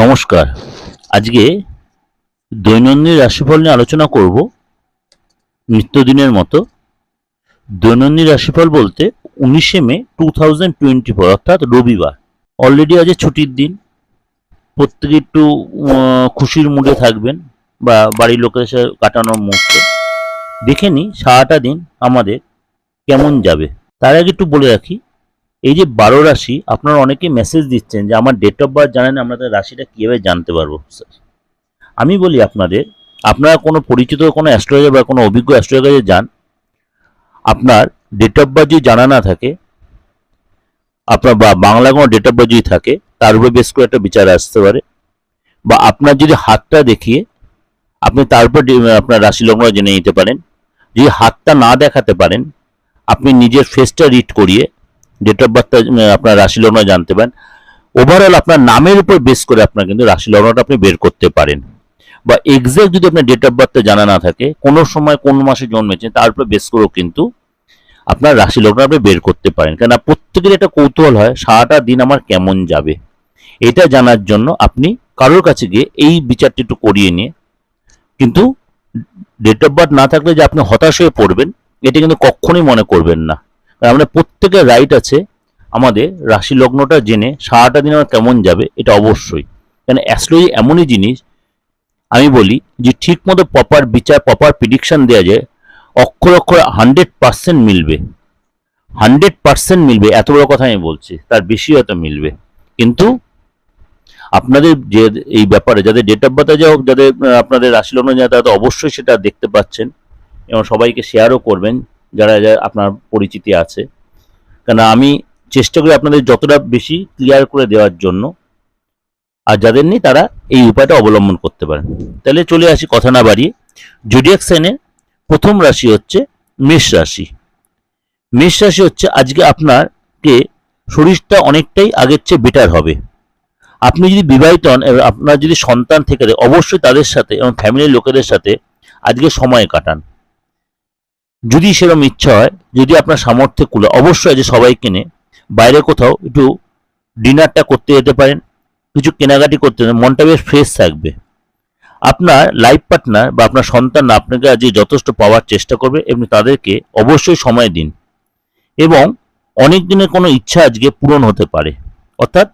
নমস্কার। আজকে দৈনন্দিন রাশিফল নিয়ে আলোচনা করব। নিত্যদিনের মতো দৈনন্দিন রাশিফল বলতে উনিশে May two thousand twenty four, অর্থাৎ রবিবার। অলরেডি আজ ছুটির দিন। প্রত্যেকে একটু খুশির মুডে থাকবেন বা বাড়ির লোকের সাথে কাটানোর মুহূর্তে। দেখে নিই সারাটা দিন আমাদের কেমন যাবে। তার আগে একটু বলে রাখি এই যে বারো রাশি, আপনারা অনেকে মেসেজ দিচ্ছেন যে আমার ডেট অফ বার্থ জানেন, আমরা তার রাশিটা কীভাবে জানতে পারব? স্যার আমি বলি আপনাদের, আপনারা কোনো পরিচিত, কোনো অ্যাস্ট্রোলজার বা কোনো অভিজ্ঞ অ্যাস্ট্রোলজারে যান, আপনার ডেট অফ বার্থ যদি জানা না থাকে, আপনার বা বাংলা কোনো ডেট অফ বার্থ যদি থাকে, তার উপরে বেশ করে একটা বিচার আসতে পারে। বা আপনার যদি হাতটা দেখিয়ে, আপনি তার উপর আপনার রাশি লগ্ন জেনে নিতে পারেন। যদি হাতটা না দেখাতে পারেন, আপনি নিজের ফেসটা রিড করিয়ে ডেট অফ বার্থটা আপনার রাশি লগ্ন জানতে পারেন। ওভারঅল আপনার নামের উপর বেস করে আপনার কিন্তু রাশি লগ্নটা আপনি বের করতে পারেন। বা এক্সাক্ট যদি আপনার ডেট অফ বার্থটা জানা না থাকে, কোনো সময় কোন মাসে জন্মেছেন, তার উপর বেস করেও কিন্তু আপনার রাশি লগ্ন আপনি বের করতে পারেন। কেন প্রত্যেকের একটা কৌতূহল হয়, সারাটা দিন আমার কেমন যাবে। এটা জানার জন্য আপনি কারোর কাছে গিয়ে এই বিচারটি একটু করিয়ে নিয়ে, কিন্তু ডেট অফ বার্থ না থাকলে যে আপনি হতাশ হয়ে পড়বেন, এটা কিন্তু কখনোই মনে করবেন না। কারণ আমরা প্রত্যেকের রাইট আছে আমাদের রাশি লগ্নটা জেনে সারাটা দিন আমার কেমন যাবে, এটা অবশ্যই। কারণ অ্যাস্ট্রোলজি এমনই জিনিস, আমি বলি যে ঠিক মতো প্রপার বিচার প্রপার প্রিডিকশান দেওয়া যায়, অক্ষর অক্ষর হান্ড্রেড পার্সেন্ট মিলবে। হান্ড্রেড পার্সেন্ট মিলবে, এত বড় কথা আমি বলছি, তার বেশি হয়তো মিলবে। কিন্তু আপনাদের যে এই ব্যাপারে, যাদের ডেট অফ বার্থ হোক, যাদের, আপনাদের রাশি লগ্ন যায় তারা তো অবশ্যই সেটা দেখতে পাচ্ছেন, এবং সবাইকে শেয়ারও করবেন। যারা আপনার পরিচিতি আছে। কেন আমি চেষ্টা করি আপনাদের যতটা বেশি ক্লিয়ার করে দেওয়ার জন্য। আর যাদের নেই তারা এই উপায়টা অবলম্বন করতে পারেন। তাহলে চলে আসি কথা না বাড়িয়ে। জুডিয়াক সাইনের প্রথম রাশি হচ্ছে মেষ রাশি। মেষ রাশি হচ্ছে আজকে আপনারকে শরীরটা অনেকটাই আগের চেয়ে বেটার হবে। আপনি যদি বিবাহিত হন এবং আপনার যদি সন্তান থাকে, অবশ্যই তাদের সাথে এবং ফ্যামিলির লোকেদের সাথে আজকে সময় কাটান। যদি সেরকম ইচ্ছা হয়, যদি আপনার সামর্থ্যে কুলে, অবশ্যই আজ সবাই কিনে, বাইরে কোথাও একটু ডিনারটা করতে যেতে পারেন, কিছু কেনাকাটি করতে মনটা বেশ ফ্রেশ থাকবে। আপনার লাইফ পার্টনার বা আপনার সন্তান আপনাকে আজকে যথেষ্ট পাওয়ার চেষ্টা করবে এবং তাদেরকে অবশ্যই সময় দিন। এবং অনেক দিনের কোনো ইচ্ছা আজকে পূরণ হতে পারে। অর্থাৎ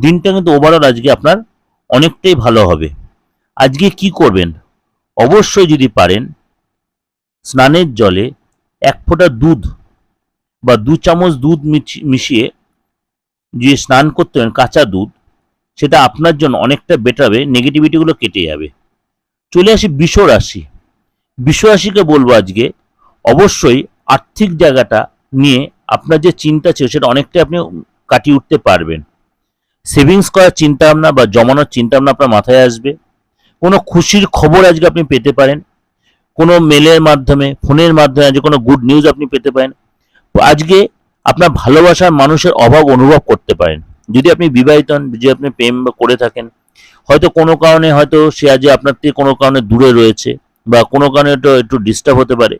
দিনটা কিন্তু ওভারঅল আজকে আপনার অনেকটাই ভালো হবে। আজকে কি করবেন? অবশ্যই যদি পারেন স্নানের জলে এক ফোঁটা দুধ বা দু চামচ দুধ মিশিয়ে যে স্নান করতে পারেন কাঁচা দুধ, সেটা আপনার জন্য অনেকটা বেটার হবে নেগেটিভিটিগুলো কেটে যাবে। চলে আসি বিষ রাশি। বিষ রাশিকে বলব আজকে, অবশ্যই আর্থিক জায়গাটা নিয়ে আপনার যে চিন্তা ছিল, সেটা অনেকটাই আপনি কাটিয়ে উঠতে পারবেন। সেভিংস করার চিন্তা ভাবনা বা জমানোর চিন্তা ভাবনা আপনার মাথায় আসবে। কোনো খুশির খবর আজকে আপনি পেতে পারেন। কোনো মেলের মাধ্যমে ফোনের মাধ্যমে আজকে কোনো গুড নিউজ আপনি পেতে পারেন। আজকে আপনার ভালোবাসার মানুষের অভাব অনুভব করতে পারেন। যদি আপনি বিবাহিত হন, যদি আপনি প্রেম করে থাকেন, হয়তো কোনো কারণে হয়তো সে আজ আপনার থেকে কোনো কারণে দূরে রয়েছে বা কোনো কারণে একটু একটু ডিস্টার্ব হতে পারে।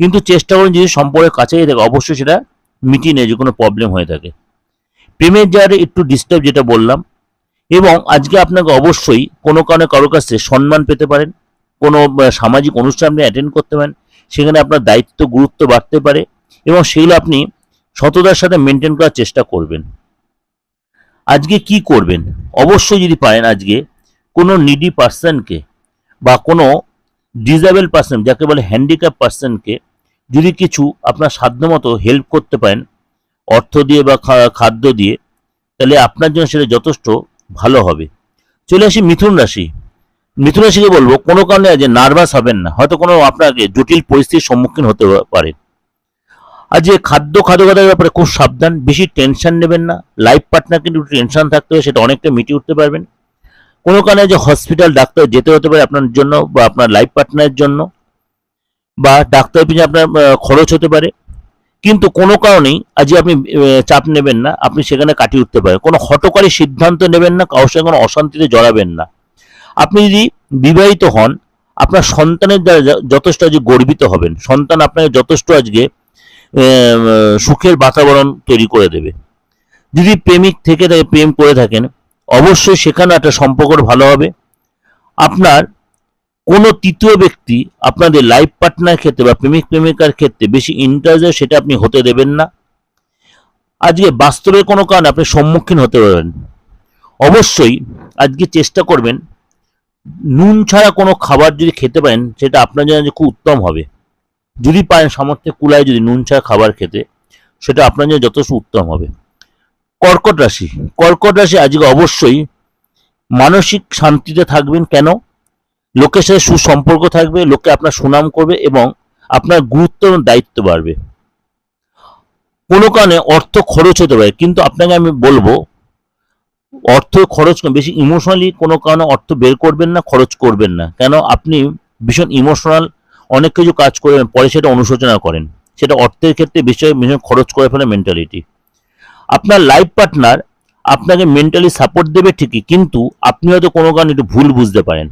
কিন্তু চেষ্টা করুন যদি সম্পর্কের কাছেই থাকে, অবশ্যই সেটা মিটিয়ে নেয়, যে কোনো প্রবলেম হয়ে থাকে। প্রেমের জায়গায় একটু ডিস্টার্ব যেটা বললাম। এবং আজকে আপনাকে অবশ্যই কোনো কারণে কারোর কাছে সম্মান পেতে পারেন। কোনো সামাজিক অনুষ্ঠান আপনি অ্যাটেন্ড করতে পারেন, সেখানে আপনার দায়িত্ব, গুরুত্ব বাড়তে পারে এবং সেগুলো আপনি সততার সাথে মেনটেন করার চেষ্টা করবেন। আজকে কি করবেন? অবশ্যই যদি পারেন আজকে কোনো নিডি পার্সনকে বা কোনো ডিজেবল পার্সন যাকে বলে হ্যান্ডিক্যাপ পার্সনকে যদি কিছু আপনার সাধ্যমতো হেল্প করতে পারেন, অর্থ দিয়ে বা খাদ্য দিয়ে, তাহলে আপনার জন্য সেটা যথেষ্ট ভালো হবে। চলে আসি মিথুন রাশি। মিথুন রাশিকে বলব, কোনো কারণে যে নার্ভাস হবেন না। হয়তো কোনো আপনাকে জটিল পরিস্থিতির সম্মুখীন হতে পারে। আর যে খাদ্য খাদ্যগতার ব্যাপারে খুব সাবধান, বেশি টেনশন নেবেন না। লাইফ পার্টনার কিন্তু টেনশন থাকতে হবে, সেটা অনেকটা মিটিয়ে উঠতে পারবেন। কোনো কারণে যে হসপিটাল, ডাক্তার যেতে হতে পারে আপনার জন্য বা আপনার লাইফ পার্টনারের জন্য। বা ডাক্তার পিছনে আপনার খরচ হতে পারে। কিন্তু কোনো কারণেই আজকে আপনি চাপ নেবেন না, আপনি সেখানে কাটিয়ে উঠতে পারেন। কোনো হটকারী সিদ্ধান্ত নেবেন না, কারোর সঙ্গে কোনো অশান্তিতে জড়াবেন না। আপনি যদি বিবাহিত হন, আপনার সন্তানের দ্বারা যথেষ্ট আজকে গর্বিত হবেন। সন্তান আপনাকে যথেষ্ট আজকে সুখের বাতাবরণ তৈরি করে দেবে। যদি প্রেমিক থেকে থাকে প্রেম করে থাকেন, অবশ্যই সেখানে একটা সম্পর্ক ভালো হবে। আপনার কোনো তৃতীয় ব্যক্তি আপনাদের লাইফ পার্টনার ক্ষেত্রে বা প্রেমিক প্রেমিকার ক্ষেত্রে বেশি ইন্টারেস্ট সেটা আপনি হতে দেবেন না। আজকে বাস্তবের কোনো কারণে আপনি সম্মুখীন হতে পারবেন। অবশ্যই আজকে চেষ্টা করবেন নুন ছাড়া কোনো খাবার যদি খেতে পারেন, সেটা আপনার জন্য খুব উত্তম হবে। যদি পারেন সামর্থ্যে কুলায় যদি নুন ছাড়া খাবার খেতে, সেটা আপনার জন্য যথেষ্ট উত্তম হবে। কর্কট রাশি কর্কট রাশি আজকে অবশ্যই মানসিক শান্তিতে থাকবেন কেন? লোকের সাথে সুসম্পর্ক থাকবে লোকে আপনার সুনাম করবে এবং আপনার গুরুত্ব এবং দায়িত্ব বাড়বে। কোনো কারণে অর্থ খরচ হতে পারে, কিন্তু আপনাকে আমি বলব অর্থ খরচ বেশি ইমোশনালি কোনো কারণে অর্থ বের করবেন না, খরচ করবেন না। কেন? আপনি ভীষণ ইমোশনাল অনেক কিছু কাজ করবেন পরে সেটা অনুশোচনা করেন। সেটা অর্থের ক্ষেত্রে বিষয়ে ভীষণ খরচ করে ফেলে মেন্টালিটি আপনার লাইফ পার্টনার আপনাকে মেন্টালি সাপোর্ট দেবে ঠিকই, কিন্তু আপনি হয়তো কোনো কারণে একটু ভুল বুঝতে পারেন।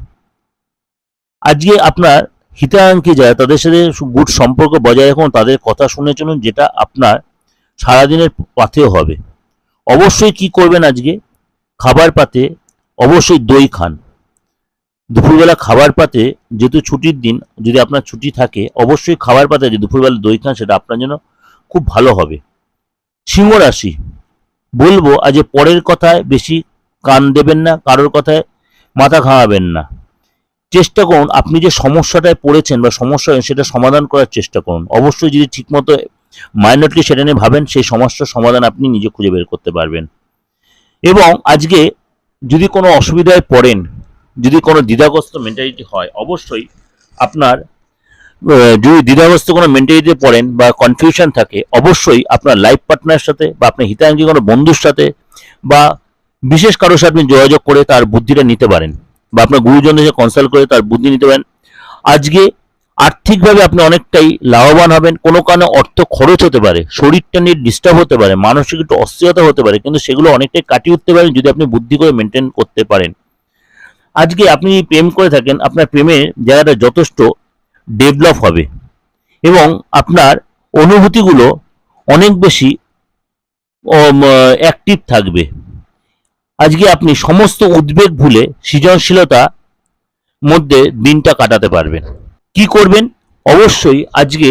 আজকে আপনার হিতাকাঙ্ক্ষী যারা, তাদের সাথে গুড সম্পর্ক বজায় রাখুন, তাদের কথা শুনে চলুন, যেটা আপনার সারাদিনের পাথেও হবে। অবশ্যই কি করবেন আজকে? খাবার পাতে অবশ্যই দই খান। দুপুরবেলা খাবার পাতে যেহেতু ছুটির দিন, যদি আপনার ছুটি থাকে, অবশ্যই খাবার পাতে যদি দুপুরবেলা দই খান, সেটা আপনার জন্য খুব ভালো হবে। সিংহ রাশি, বলব আজ পরের কথায় বেশি কান দেবেন না, কারোর কথায় মাথা ঘামাবেন না। চেষ্টা করুন, আপনি যে সমস্যাটায় পড়েছেন বা সমস্যা সেটা সমাধান করার চেষ্টা করুন। অবশ্যই যদি ঠিকমতো মাইনরটি সেটা নিয়ে ভাবেন, সেই সমস্যার সমাধান আপনি নিজে খুঁজে বের করতে পারবেন। এবং আজকে যদি কোনো অসুবিধায় পড়েন, যদি কোনো দ্বিধাগ্রস্ত মেন্টালিটি হয়, অবশ্যই আপনার যদি দ্বিধাগ্রস্ত কোনো মেন্টালিটিতে পড়েন বা কনফিউশন থাকে, অবশ্যই আপনার লাইফ পার্টনারের সাথে বা আপনার হিতাঙ্গী কোনো বন্ধুর সাথে বা বিশেষ কারোর সাথে আপনি যোগাযোগ করে তার বুদ্ধিটা নিতে পারেন বা আপনার গুরুজনদের সাথে কনসাল্ট করে তার বুদ্ধি নিতে পারেন। আজকে আর্থিকভাবে আপনি অনেকটাই লাভবান হবেন। কোনো কারণে অর্থ খরচ হতে পারে, শরীরটা নিয়ে ডিস্টার্ব হতে পারে, মানসিক একটু অস্থিরতা হতে পারে, কিন্তু সেগুলো অনেকটাই কাটিয়ে উঠতে পারেন যদি আপনি বুদ্ধি করে মেনটেন করতে পারেন। আজকে আপনি প্রেম করে থাকেন, আপনার প্রেমের জায়গাটা যথেষ্ট ডেভেলপ হবে এবং আপনার অনুভূতিগুলো অনেক বেশি অ্যাক্টিভ থাকবে। আজকে আপনি সমস্ত উদ্বেগ ভুলে সৃজনশীলতা মধ্যে দিনটা কাটাতে পারবেন। কি করবেন? অবশ্যই আজকে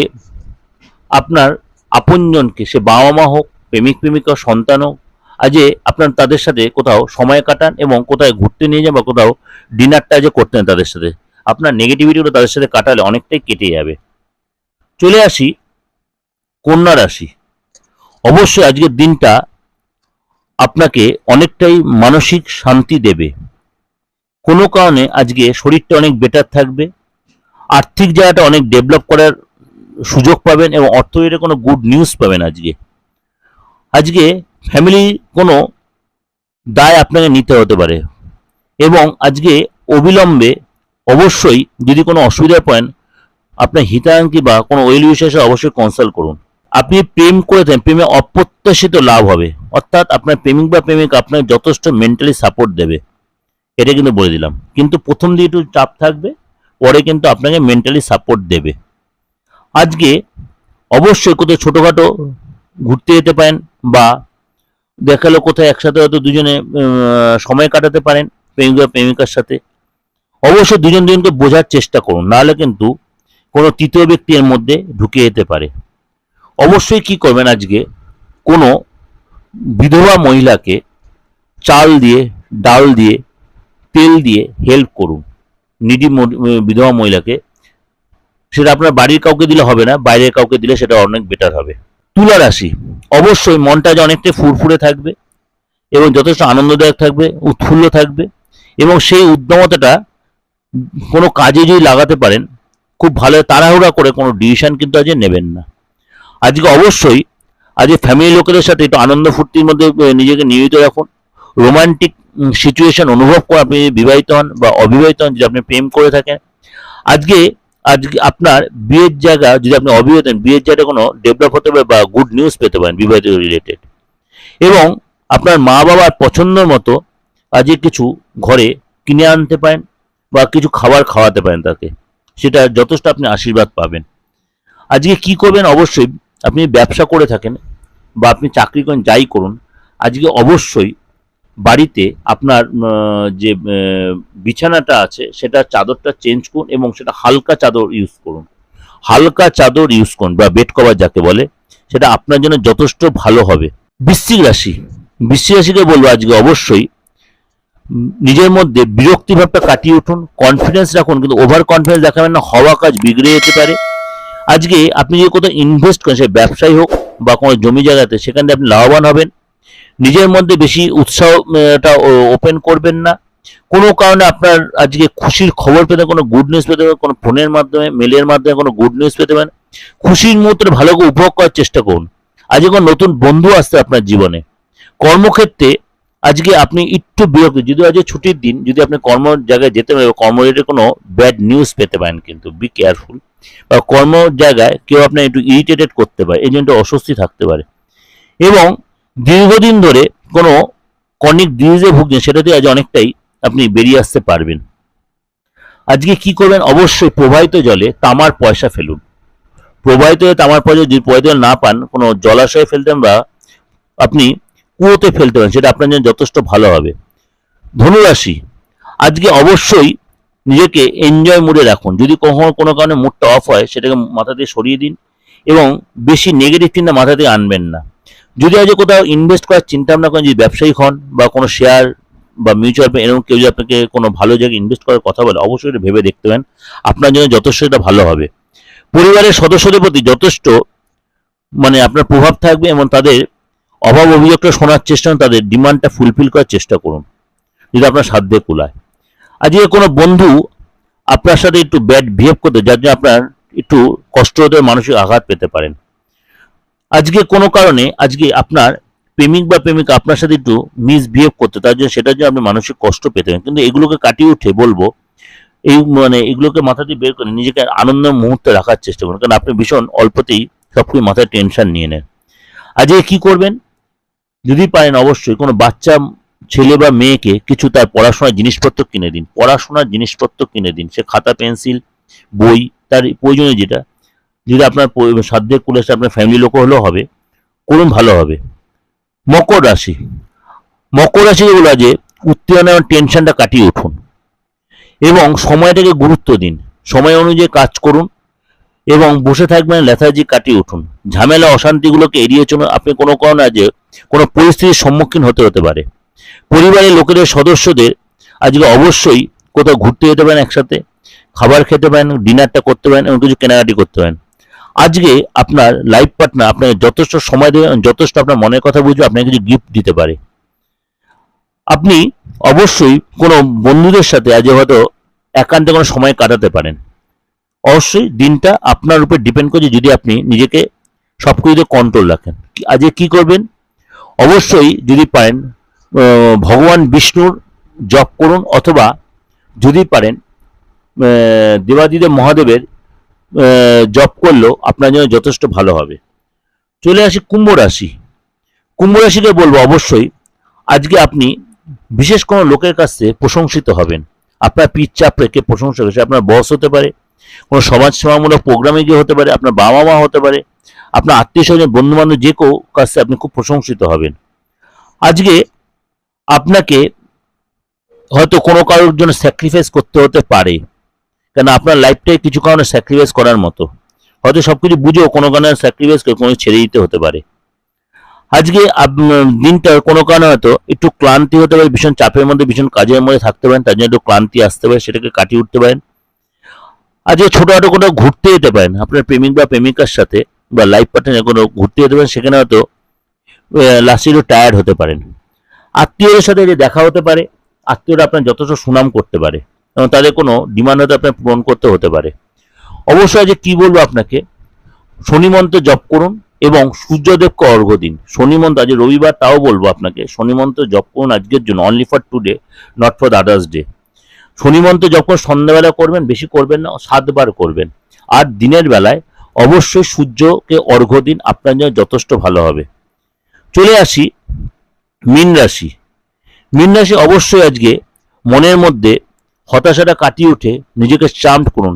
আপনার আপনজনকে, সে বাবা মা হোক, প্রেমিক, প্রেমিকা, সন্তান হোক, আজকে আপনার তাদের সাথে কোথাও সময় কাটান এবং কোথায় ঘুরতে নিয়ে যান বা কোথাও ডিনারটা যে করতেন তাদের সাথে। আপনার নেগেটিভিটিগুলো তাদের সাথে কাটালে অনেকটাই কেটে যাবে। চলে আসি কন্যা রাশি। অবশ্যই আজকের দিনটা আপনাকে অনেকটাই মানসিক শান্তি দেবে। কোনো কারণে আজকে শরীরটা অনেক বেটার থাকবে। আর্থিক জায়গাটা অনেক ডেভেলপ করার সুযোগ পাবেন এবং অর্থনীতির কোনো গুড নিউজ পাবেন আজকে। আজকে ফ্যামিলি কোনো দায় আপনাকে নিতে হতে পারে এবং আজকে অবিলম্বে অবশ্যই যদি কোনো অসুবিধা পান আপনার হিতাঙ্কি বা কোনো ওয়েল উইশাসে অবশ্যই কনসাল্ট করুন। আপনি প্রেম করে থাকেন, প্রেমে অপ্রত্যাশিত লাভ হবে। অর্থাৎ আপনার প্রেমিক বা প্রেমিক আপনাকে যথেষ্ট মেন্টালি সাপোর্ট দেবে। এটা কিন্তু বলে দিলাম। কিন্তু প্রথম দিকে একটু চাপ থাকবে পরে কিন্তু আপনাকে মেন্টালি সাপোর্ট দেবে। আজকে অবশ্যই কোথাও ছোটোখাটো ঘুরতে যেতে পারেন বা দেখাল কোথায় একসাথে হয়তো দুজনে সময় কাটাতে পারেন প্রেমিক, প্রেমিকার সাথে। অবশ্যই দুজন দুজনকে বোঝার চেষ্টা করুন, নাহলে কিন্তু কোনো তৃতীয় ব্যক্তি এর মধ্যে ঢুকে যেতে পারে। অবশ্যই কি করবেন আজকে? কোনো বিধবা মহিলাকে চাল দিয়ে, ডাল দিয়ে, তেল দিয়ে হেল্প করুন। নিডি বিধবা মহিলাকে, সেটা আপনার বাড়ির কাউকে দিলে হবে না, বাইরের কাউকে দিলে সেটা অনেক বেটার হবে। তুলা রাশি, অবশ্যই মনটা যে অনেকটা ফুরফুরে থাকবে এবং যথেষ্ট আনন্দদায়ক থাকবে, উৎফুল্ল থাকবে এবং সেই উদ্যমতাটা কোনো কাজে যদি লাগাতে পারেন, খুব ভালো তাড়াহুড়া করে কোনো ডিসিশন কিন্তু আজকে নেবেন না। আজকে অবশ্যই আজকে ফ্যামিলি লোকেদের সাথে একটু আনন্দ ফুর্তির মধ্যে নিজেকে নিয়োজিত রাখুন রোমান্টিক সিচুয়েশন অনুভব করে আপনি বিবাহিত হন বা অবিবাহিত হন, যদি আপনি প্রেম করে থাকেন। আজকে আজকে আপনার বিয়ের জায়গা, যদি আপনি অবিবাহিত হন, বিয়ের জায়গাটা কোনো ডেভেলপ হতে পারে বা গুড নিউজ পেতে পারেন, বিবাহিত রিলেটেড এবং আপনার মা বাবার পছন্দের মতো আজকে কিছু ঘরে কিনে আনতে পারেন বা কিছু খাবার খাওয়াতে পারেন তাকে। সেটা যথেষ্ট আপনি আশীর্বাদ পাবেন। আজকে কি করবেন? অবশ্যই আপনি ব্যবসা করে থাকেন বা আপনি চাকরি করেন, যাই করুন, আজকে অবশ্যই বাড়িতে আপনার যে বিছানাটা আছে, সেটা চাদরটা চেঞ্জ করুন এবং সেটা হালকা চাদর ইউজ করুন। হালকা চাদর ইউজ করুন বা বেড কভার যাকে বলে, সেটা আপনার জন্য যথেষ্ট ভালো হবে। বৃশ্চিক রাশি, বৃশ্চিক রাশিকে বলব আজকে অবশ্যই নিজের মধ্যে বিরক্তি ভাবটা কাটিয়ে উঠুন কনফিডেন্স রাখুন, কিন্তু ওভার কনফিডেন্স দেখাবেন না, হওয়া কাজ বিগড়ে যেতে পারে। আজকে আপনি যদি কোথাও ইনভেস্ট করেন, সে ব্যবসায়ী হোক বা কোনো জমি জায়গাতে, সেখান আপনি লাভবান হবেন। নিজের মধ্যে বেশি উৎসাহটা ওপেন করবেন না। কোনো কারণে আপনার আজকে খুশির খবর পেতে কোনো গুড নিউজ পেতে পারেন, কোনো ফোনের মাধ্যমে মেলের মাধ্যমে কোনো গুড নিউজ পেতে পারেন। খুশির মুহূর্তে ভালো করে উপভোগ করার চেষ্টা করুন। আজকে কোনো নতুন বন্ধু আসছে আপনার জীবনে। কর্মক্ষেত্রে আজকে আপনি একটু বিরক্ত, যদি আজকে ছুটির দিন, যদি আপনি কর্ম জায়গায় যেতে পারেন কর্ম রিলেটেড কোনো ব্যাড নিউজ পেতে পারেন কিন্তু বি কেয়ারফুল বা কর্ম জায়গায় কেউ আপনার একটু ইরিটেটেড করতে পারে এই জন্য অস্বস্তি থাকতে পারে। এবং দীর্ঘদিন ধরে কোনো কনিক ডিজিজে ভুগছেন, সেটা থেকে আজ অনেকটাই আপনি বেরিয়ে আসতে পারবেন। আজকে কি করবেন? অবশ্যই প্রবাহিত জলে তামার পয়সা ফেলুন। প্রবাহিত হয়ে তামার পয়সা যদি প্রবাহিত না পান, কোনো জলাশয়ে ফেলতেন বা আপনি কুয়োতে ফেলতে পারেন, সেটা আপনার জন্য যথেষ্ট ভালো হবে। ধনুরাশি, আজকে অবশ্যই নিজেকে এনজয় মুডে রাখুন। যদি কখনো কোনো কারণে মুডটা অফ হয়, সেটাকে মাথা দিয়ে সরিয়ে দিন এবং বেশি নেগেটিভ চিন্তা মাথা দিয়ে আনবেন না। যদি আজ কোথাও ইনভেস্ট করার চিন্তা ভাবনা করেন, যদি ব্যবসায়ী হন বা কোনো শেয়ার বা মিউচুয়াল ফান্ড এরকম কেউ যদি আপনাকে কোনো ভালো জায়গায় ইনভেস্ট করার কথা বলে, অবশ্যই এটা ভেবে দেখতে পারেন। আপনার জন্য যথেষ্ট এটা ভালো হবে। পরিবারের সদস্যদের প্রতি যথেষ্ট মানে আপনার প্রভাব থাকবে এবং তাদের অভাব অভিযোগটা শোনার চেষ্টা করুন, তাদের ডিমান্ডটা ফুলফিল করার চেষ্টা করুন, যদি আপনার সাধ্যে কুলায়। আর আজকে কোনো বন্ধু আপনার সাথে একটু ব্যাড বিহেভ করতে, যার জন্য আপনার একটু কষ্ট হতে মানসিক আঘাত পেতে পারেন। আজকে কোনো কারণে আজকে আপনার প্রেমিক বা প্রেমিকা আপনার সাথে একটু মিসবিহেভ করতে, তার জন্য সেটার জন্য আপনি মানসিক কষ্ট পেতে কিন্তু এগুলোকে কাটিয়ে উঠে বলব, এই মানে এগুলোকে মাথা দিয়ে বের করে নিজেকে আনন্দ মুহূর্তে রাখার চেষ্টা করুন। কারণ আপনি ভীষণ অল্পতেই সবকিছু মাথায় টেনশন নিয়ে নেন। আজকে কি করবেন? যদি পারেন অবশ্যই কোনো বাচ্চা, ছেলে বা মেয়েকে কিছু তার পড়াশোনার জিনিসপত্র কিনে দিন। পড়াশোনার জিনিসপত্র কিনে দিন। সে খাতা, পেন্সিল, বই, তার প্রয়োজনীয় যেটা যদি আপনার সাধ্যের কুলে এসে আপনার ফ্যামিলি লোকও হলেও হবে, করুন ভালো হবে। মকর রাশি। মকর রাশি যেগুলো যে, উত্তেজনা এবং টেনশনটা কাটিয়ে উঠুন। এবং সময়টাকে গুরুত্ব দিন। সময় অনুযায়ী কাজ করুন এবং বসে থাকবেন লেথার্জি কাটিয়ে উঠুন। ঝামেলা, অশান্তিগুলোকে এড়িয়ে চলুন। আপনি কোনো কারণে যে, কোনো পরিস্থিতির সম্মুখীন হতে হতে পারে। পরিবারের লোকেদের, সদস্যদের আজকে অবশ্যই কোথাও ঘুরতে যেতে পারেন একসাথে, খাবার খেতে পারেন ডিনারটা করতে পারেন এবং কিছু কেনাকাটি করতে পারেন। আজকে আপনার লাইফ পার্টনার আপনাকে যথেষ্ট সময় দেবে যথেষ্ট আপনার মনের কথা বুঝবে, আপনাকে কিছু গিফট দিতে পারে। আপনি অবশ্যই কোনো বন্ধুদের সাথে আজ হয়তো একান্তে কোনো সময় কাটাতে পারেন। অবশ্যই দিনটা আপনার উপর ডিপেন্ড করছে যদি আপনি নিজেকে সব কিছুতে কন্ট্রোল রাখেন আজকে কি করবেন? অবশ্যই যদি পারেন ভগবান বিষ্ণুর জপ করুন অথবা যদি পারেন দেবাদিদেব মহাদেবের জপ করলেও আপনার জন্য যথেষ্ট ভালো হবে। চলে আসি কুম্ভ রাশি। কুম্ভ রাশিকে বলব অবশ্যই, আজকে আপনি বিশেষ কোনো লোকের কাছ প্রশংসিত হবেন। আপনার পিচ্চাপ রেখে প্রশংসা সে আপনার বস হতে পারে, কোনো সমাজ সেবামূলক প্রোগ্রামে গিয়ে হতে পারে, আপনার বাবা মা হতে পারে, আপনার আত্মীয় স্বজন বন্ধু বান্ধব যে কেউ কাছে আপনি খুব প্রশংসিত হবেন। আজকে আপনাকে হয়তো কোনো কারোর জন্য স্যাক্রিফাইস করতে হতে পারে। কেন আপনার লাইফটাই কিছু কারণে স্যাক্রিফাইস করার মতো। হয়তো সব কিছু বুঝেও কোনো কারণে স্যাক্রিফাইস করে কোনো ছেড়ে দিতে হতে পারে। আজকে দিনটা কোনো কারণে হয়তো একটু ক্লান্তি হতে পারে, ভীষণ চাপের মধ্যে, ভীষণ কাজের মধ্যে থাকতে পারেন, তার জন্য একটু ক্লান্তি আসতে পারে, সেটাকে কাটিয়ে উঠতে পারেন। আজকে ছোটখাটো কোথাও ঘুরতে যেতে পারেন, আপনার প্রেমিক বা প্রেমিকার সাথে বা লাইফ পার্টনার কোনো ঘুরতে যেতে পারেন, সেখানে হয়তো লাস্টে একটু টায়ার্ড হতে পারেন। আত্মীয়দের সাথে যে দেখা হতে পারে, আত্মীয়রা আপনার যথেষ্ট সুনাম করতে পারে। এবং তাদের কোনো ডিমান্ড হয়তো আপনার পূরণ করতে হতে পারে। অবশ্যই আজকে কি বলব আপনাকে? শনি মন্ত্র জপ করুন এবং সূর্যদেবকে অর্ঘ্য দিন। শনি মন্ত্র আজ রবিবার, তাও বলব আপনাকে, শনি মন্ত্র জপ করুন আজকের জন্য only for today not for others day Shani মন্ত্র যখন সন্ধ্যাবেলা করবেন, বেশি করবেন না, সাতবার করবেন। আর দিনের বেলায় অবশ্যই সূর্যকে অর্ঘ্য দিন, আপনার জন্য যথেষ্ট ভালো হবে। চলে আসি, মীন রাশি। মীন রাশি অবশ্যই আজকে মনের মধ্যে হতাশাটা কাটিয়ে উঠে নিজেকে চাম্প করুন।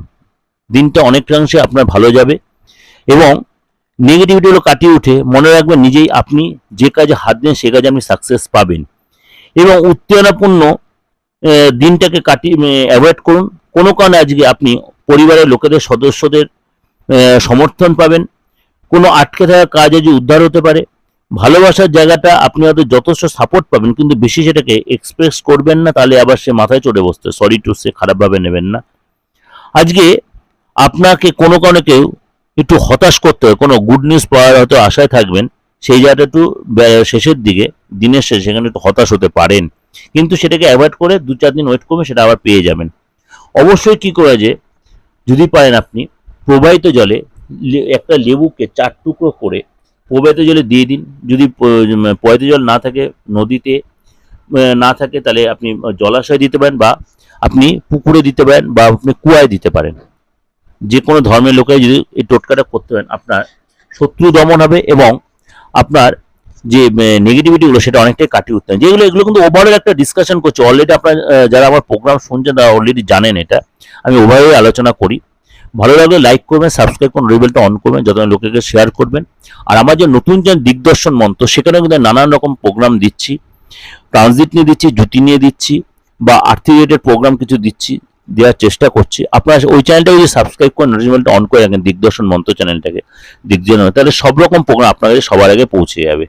দিনটা অনেকাংশে আপনার ভালো যাবে এবং নেগেটিভিটিগুলো কাটিয়ে উঠে মনে রাখবেন নিজেই আপনি যে কাজে হাত দেন, সে কাজে আপনি সাকসেস পাবেন। এবং উত্তেজনাপূর্ণ দিনটাকে কাটিয়ে অ্যাভয়েড করুন। কোনো কারণে আজকে আপনি পরিবারের লোকেদের, সদস্যদের সমর্থন পাবেন। কোনো আটকে থাকা কাজ আজ উদ্ধার হতে পারে। ভালোবাসার জায়গাটা আপনি হয়তো যথেষ্ট সাপোর্ট পাবেন, কিন্তু বেশি সেটাকে এক্সপ্রেস করবেন না, তাহলে আবার সে মাথায় চড়ে বসতে সরি টু সে খারাপভাবে নেবেন না। আজকে আপনাকে কোনো কারণে কেউ একটু হতাশ করতে হয়, কোনো গুড নিউজ পাওয়ার হয়তো আশায় থাকবেন, সেই জায়গাটা একটু শেষের দিকে, দিনের শেষে সেখানে একটু হতাশ হতে পারেন। কিন্তু সেটাকে অ্যাভয়েড করে দু চার দিন ওয়েট করবেন সেটা আবার পেয়ে যাবেন। অবশ্যই কি করে যে যদি পারেন আপনি, প্রবাহিত জলে একটা লেবুকে চার টুকরো করে প্রবাহিত জলে দিয়ে দিন। যদি প্রবাহিত জল না থাকে, নদীতে না থাকে, তাহলে আপনি জলাশয় দিতে পারেন বা আপনি পুকুরে দিতে পারেন বা আপনি কুয়ায় দিতে পারেন। যে কোনো ধর্মের লোকে যদি এই টোটকাটা করতে পারেন, আপনার শত্রু দমন হবে এবং আপনার যে নেগেটিভিটিগুলো সেটা অনেকটাই কাটিয়ে উঠতে। যেগুলো, এগুলো কিন্তু ওভারঅল একটা ডিসকাশন করছে। অলরেডি আপনার যারা আমার প্রোগ্রাম শুনছেন, তারা অলরেডি জানেন এটা। আমি ওভারঅল আলোচনা করি। ভালো লাগলে লাইক করবেন সাবস্ক্রাইব করুন রিবেলটা অন করবেন, যত লোকেকে শেয়ার করবেন। আর আমার যে নতুন যে দিগদর্শন মন্ত্র, সেখানে কিন্তু নানান রকম প্রোগ্রাম দিচ্ছি। ট্রানজিট নিয়ে দিচ্ছি জুতি নিয়ে দিচ্ছি, বা আর্থিক রিলেটেড প্রোগ্রাম কিছু দিচ্ছি, দেওয়ার চেষ্টা করছি। আপনারা ওই চ্যানেলটাকে যদি সাবস্ক্রাইব করেন নোটিফিকেশনটা অন করে রাখেন, দিগদর্শন মন্ত্র চ্যানেলটাকে দিগজন তাহলে সব রকম প্রোগ্রাম আপনার কাছে সবার আগে পৌঁছে যাবে।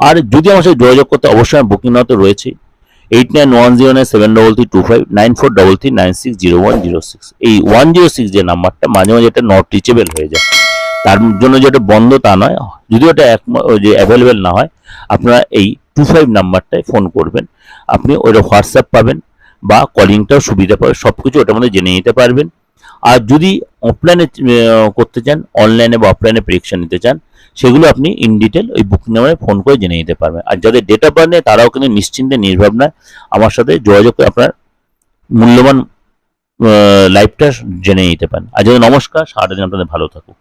আর যদি আমার সাথে যোগাযোগ করতে অবশ্যই বুকিং নাও তো রয়েছে। Eight nine one zero nine seven double three two five nine four double three nine six zero one zero six এই ওয়ান জিরো সিক্স যে নাম্বারটা মাঝে মাঝে এটা নট রিচেবল হয়ে যায়। তার জন্য যেটা বন্ধ তা নয় যদি ওটা এক যে অ্যাভেলেবেল না হয়, আপনারা এই টু ফাইভ নাম্বারটায় ফোন করবেন। আপনি ওইটা হোয়াটসঅ্যাপ পাবেন বা কলিংটাও সুবিধা পাবেন সব কিছু ওটার মধ্যে জেনে নিতে পারবেন। আর যদি অফলাইনে করতে চান অনলাইনে বা অফলাইনে প্রেডিকশন নিতে চান, সেগুলো আপনি ইন ডিটেল ওই বুকিং নাম্বারে ফোন করে জেনে নিতে পারবেন। আর যাদের ডেট অফ বার্থ নেই তারাও কিন্তু নিশ্চিন্তে নির্ভাবনায় আমার সাথে যোগাযোগ করে আপনার মূল্যবান লাইফটা জেনে নিতে পারেন। আর যদি নমস্কার, সারাটা দিন আপনাদের ভালো থাকুক।